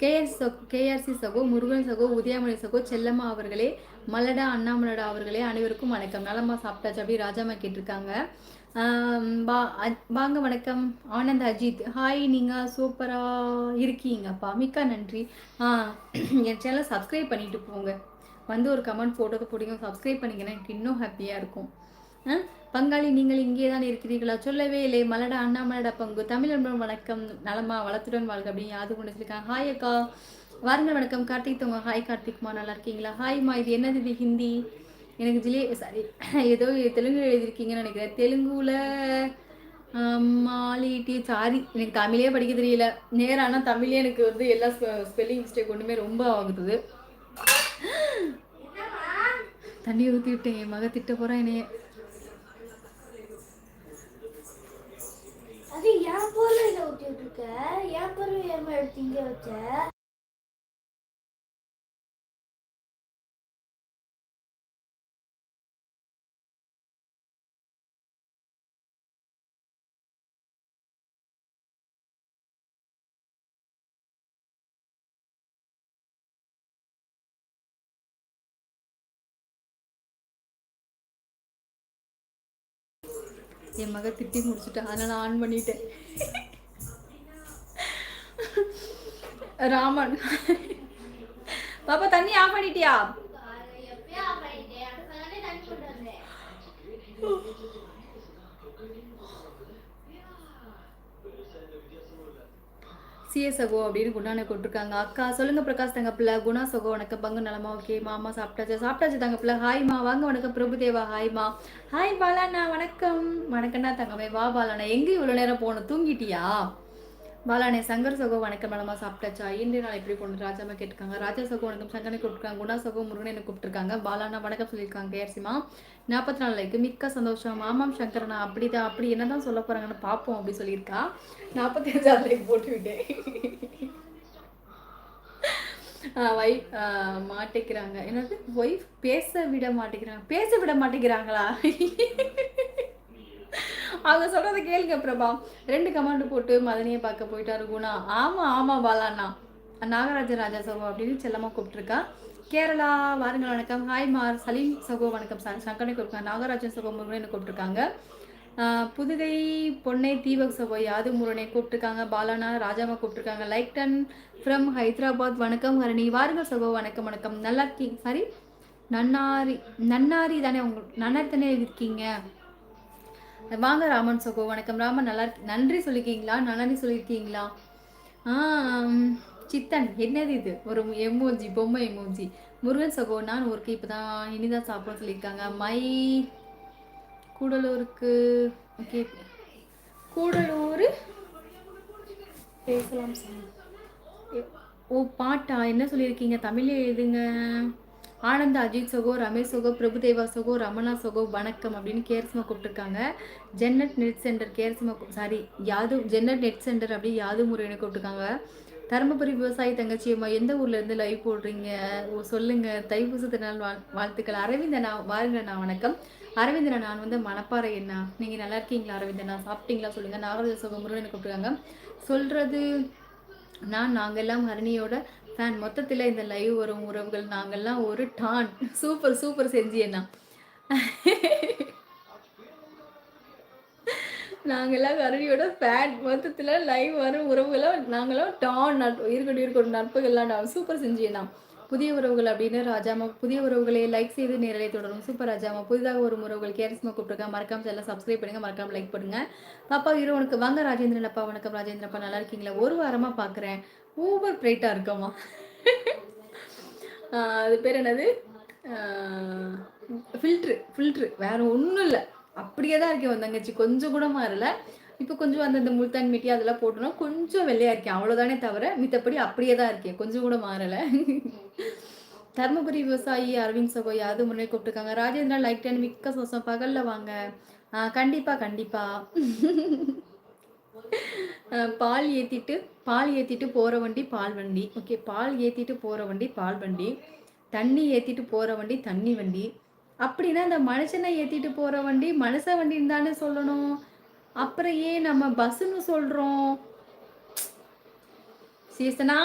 KS KRC சகோ முருகன் சகோ உதயமணி சகோ செல்லம்மா அவர்களே மலடா அண்ணாமலடா அவர்களே அனைவருக்கும் வணக்கம். நலமா சாப்பிட்டாச்சு அப்படி ராஜாமா கேட்டிருக்காங்க. வாங்க வணக்கம். ஆனந்த் அஜித். ஹாய் நீங்கள் சூப்பராக இருக்கீங்கப்பா. மிக்க நன்றி. என் சேனலை சப்ஸ்கிரைப் பண்ணிட்டு போங்க. வந்து ஒரு கமெண்ட் ஃபோட்டோவை போட்டிங்க சப்ஸ்கிரைப் பண்ணிங்கன்னா எனக்கு இன்னும் ஹாப்பியாக இருக்கும். பங்காளி நீங்கள் இங்கே தான் இருக்கிறீர்களா? சொல்லவே இல்லை. மலடா அண்ணாமலடா பங்கு. தமிழ் வணக்கம். நலமா வளத்துடன் வாழ்க அப்படின்னு யாது கொண்டு வச்சிருக்காங்க ஹாய் அக்கா. வாருங்கள் வணக்கம். கார்த்திக் தவங்க ஹாய் கார்த்திக்மா நல்லா இருக்கீங்களா? ஹாய்மா இது என்னது இது? ஹிந்தி. எனக்கு ஜிலே சாரி ஏதோ தெலுங்கு எழுதியிருக்கீங்கன்னு நினைக்கிறேன். தெலுங்குல மாலிட்டி சாரி. எனக்கு தமிழே படிக்க தெரியல. நேரானா தமிழே எனக்கு வந்து எல்லா ஸ்பெல்லிங் மிஸ்டேக் ஒன்றுமே ரொம்ப ஆகுது. தண்ணி ஊற்றி விட்டேன் என் மக திட்ட போகிறேன் என்னைய. அது என் பொருள் இதை ஊற்றி இருக்க? என் பொருள் ஏமா எடுத்து இங்கே வச்ச? என் மக திட்டி முடிச்சுட்டு. அதனால் ஆன் பண்ணிட்டேன். ராமன். பாப்பா தண்ணி ஆஃப் பண்ணிட்டியா? சிஎஸ்அகோ அப்படின்னு குண்டானை கொட்டிருக்காங்க அக்கா சொல்லுங்க பிரகாஷ் தங்க குணா சகோ வணக்கம் பங்கு நலமா? ஓகே மாமா சாப்பிட்டாச்சு. சாப்பிட்டாச்சு தங்க ஹாய்மா வாங்க வணக்கம். பிரபுதேவா ஹாய்மா ஹாய் பாலாண்ணா. வணக்கம். வணக்கம்ண்ணா தங்கமே. வா பாலாண்ணா. எங்கே இவ்வளோ நேரம் போகணும் தூங்கிட்டியா? பாலானே சங்கர் சகோ வணக்கம் மேலமா சாப்பிட்டாச்சா? இன்றைய நாள் எப்படி போகணும் ராஜாமா கேட்டிருக்காங்க. ராஜா சகோ வணக்கம். சங்கனை கூப்பிட்டுருக்காங்க. குணா சகோ முருகனை என்ன கூப்பிட்டுருக்காங்க. பாலானா வணக்கம் சொல்லியிருக்காங்க. கேர்சிமா நாற்பத்தி நாலு லைக்கு மிக்க சந்தோஷம். ஆமாம் சங்கரனா அப்படிதான் அப்படி என்னதான் சொல்ல போறாங்கன்னு பார்ப்போம் அப்படி சொல்லியிருக்கா. நாற்பத்தி அஞ்சாவது லைக் போட்டுவிட்டேன் ஒய்ஃப் மாட்டேங்கிறாங்க என்னது? ஒய்ஃப் பேச விட மாட்டேங்கிறாங்க பேச விட மாட்டேங்கிறாங்களா அவங்க சொல்கிறத கேளுங்க பிரபா. ரெண்டு கமாண்டு போட்டு மதனியை பார்க்க போயிட்டாரு குணா. ஆமாம் ஆமாம் பாலாண்ணா. நாகராஜ ராஜா சகோ அப்படின்னு செல்லமாக கூப்பிட்டுருக்கா. கேரளா வாருங்கள் வணக்கம். ஹாய் மார். சலீம் சகோ வணக்கம் சங்கனை கூப்பிட்டாங்க நாகராஜன் சகோ முருகனை கூப்பிட்டுருக்காங்க. புதுகை பொன்னை தீபக் சகோ யாது முருகனை கூப்பிட்டுருக்காங்க. பாலானா ராஜாமா கூப்பிட்டுருக்காங்க. லைக் டன் ஃப்ரம் ஹைதராபாத். வணக்கம் ஹரணி. வாருங்கள் சகோ வணக்கம் வணக்கம். நல்லா இருக்கீங்க. சாரி நன்னாரி நன்னாரி தானே உங்களுக்கு நன்னாரி தானே இருக்கீங்க? வாங்க ராமன் சகோ வணக்கம். ராமன் நல்லா நன்றி சொல்லியிருக்கீங்களா நன்றி சொல்லியிருக்கீங்களா சித்தன் என்னது இது? ஒரு எமோஜி பொம்மை எமோஜி முருகன் சகோ நான் ஒருக்கு இப்போ தான் இனிதான் சாப்பிட சொல்லியிருக்காங்க. மை கூடலூருக்கு ஓகே. கூடலூர்? பேசலாம் சார். ஓ பாட்டா? என்ன சொல்லியிருக்கீங்க? தமிழ் எழுதுங்க. ஆனந்த் அஜித் சகோ ரமேஷ் சகோ பிரபுதேவா சகோ ரமணா சகோ வணக்கம் அப்படின்னு கேர்ஸ்மா கூப்பிட்டுருக்காங்க. Jannat net center Karishma sorry யாது ஜென்னட் நெட் சென்டர் அப்படி யாது முறையினு கூப்பிட்டுருக்காங்க. தருமபுரி விவசாயி தங்கச்சி அம்மா எந்த ஊர்ல இருந்து லைவ் போடுறீங்க? சொல்லுங்க. தைப்பூச திருநாள் வாழ் வாழ்த்துக்கள். அரவிந்தனா வாருங்கண்ணா வணக்கம். அரவிந்தனா நான் வந்து மணப்பாறை என்ன நீங்கள் நல்லா இருக்கீங்களா அரவிந்தனா சாப்பிட்டீங்களா சொல்லுங்கள் நாகராஜ சகோ முருகனை கூப்பிட்டுருக்காங்க. சொல்கிறது நான் நாங்கள் எல்லாம் ஹரணியோட ஃபேன் மொத்தத்தில் இந்த லைவ் வரும் உறவுகள் நாங்கள்லாம் ஒரு டான். சூப்பர் சூப்பர் செஞ்சியண்ணா நாங்கள்லாம் கரடியோட ஃபேன் மொத்தத்தில் லைவ் வரும் உறவுகளும் நாங்களும் டான் நட் இருக்கட்டும் இருக்கட்டும் நட்புகள்லாம் நான் சூப்பர் செஞ்சியண்ணா புதிய உறவுகள் அப்படின்னு ராஜாமா புதிய உறவுகளை லைக் செய்து நேரலை தொடரும். சூப்பர் ராஜாமா புதிதாக ஒரு உறவுகள் கேரிஸ்மா கூப்பிட்டுருக்கா மறக்காம எல்லாம் சப்ஸ்கிரைப் பண்ணுங்க மறக்காம லைக் பண்ணுங்க. பாப்பா ஹீரோ உனக்கு வாங்க ராஜேந்திரன் அப்பா வணக்கம் ராஜேந்திரப்பா நல்லா இருக்கீங்களா? ஒரு வாரமாக பார்க்குறேன் ஓவர் பிரைட்டா இருக்கமா அது பேர் என்னது? ஃபில்ட்ரு ஃபில்ட்ரு வேறு ஒன்றும் இல்லை. அப்படியே தான் இருக்கேன் தங்கச்சி கொஞ்சம் கூட மாறல. இப்போ கொஞ்சம் அந்த இந்த முல்தான் மிட்டி அதெல்லாம் போட்டோம்னா கொஞ்சம் வெள்ளையாக இருக்கேன் அவ்வளோதானே தவிர மித்தப்படி அப்படியே தான் இருக்கேன் கொஞ்சம் கூட மாறலை. தர்மபுரி விவசாயி அரவிந்த் சகோ யாது முன்னே கூப்பிட்டுருக்காங்க? ராஜேந்திரா லைக் டைன் மிக்க சோசம் பகலில் வாங்க. கண்டிப்பாக கண்டிப்பாக பால் ஏற்றிட்டு பால் ஏற்றிட்டு போகிற வண்டி பால் வண்டி. ஓகே பால் ஏற்றிட்டு போகிற வண்டி பால் வண்டி. தண்ணி ஏற்றிட்டு போகிற வண்டி தண்ணி வண்டி. அப்படின்னா இந்த மனுஷனை ஏற்றிட்டு போகிற வண்டி மனுஷ வண்டின்னு தானே சொல்லணும். அப்புறம் ஏன் நம்ம பஸ்ஸுன்னு சொல்கிறோம் சீசனா